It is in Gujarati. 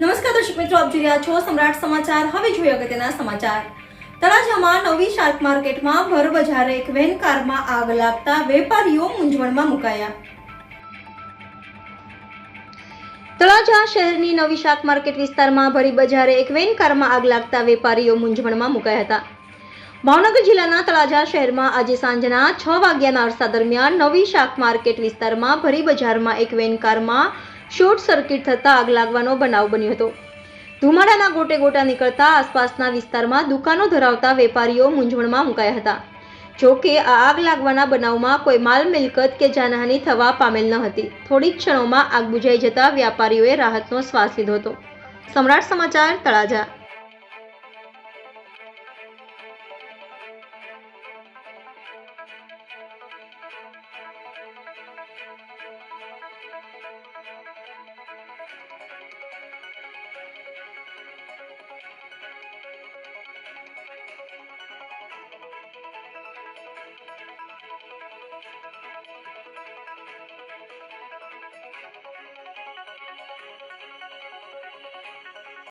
નમસ્કાર દર્શક મિત્રો, આપ જોઈ રહ્યા છો સમ્રાટ સમાચાર. હવે જોઈએ અગત્યના સમાચાર. તળાજામાં નવી શાક માર્કેટમાં ભર બજારે એક વેન કારમાં આગ લાગતા વેપારીઓ મૂંઝવણમાં મુકાયા. તળાજા શહેરની નવી શાક માર્કેટ વિસ્તારમાં ભરી બજારે એક વેન કારમાં આગ લાગતા વેપારીઓ મૂંઝવણમાં મુકાયા હતા. ભાવનગર જિલ્લાના તળાજા શહેરમાં આજે સાંજના છ વાગ્યાના અરસા દરમિયાન નવી શાક માર્કેટ વિસ્તારમાં ભરી બજારમાં એક વેન કારમાં શોર્ટ સર્કિટ થતાં આગ લાગવાનો બનાવ બન્યો હતો. ધુમાડાના ગોટે ગોટા નીકળતા આસપાસના વિસ્તારમાં દુકાનો ધરાવતા વેપારીઓ મૂંઝવણમાં મુકાયા હતા. જો કે આ આગ લાગવાના બનાવમાં કોઈ માલ મિલકત કે જાનહાનિ થવા પામેલ ન હતી. થોડી ક્ષણોમાં આગ બુઝાઈ જતા વ્યાપારીઓએ રાહતનો શ્વાસ લીધો હતો. સમ્રાટ સમાચાર, તળાજા.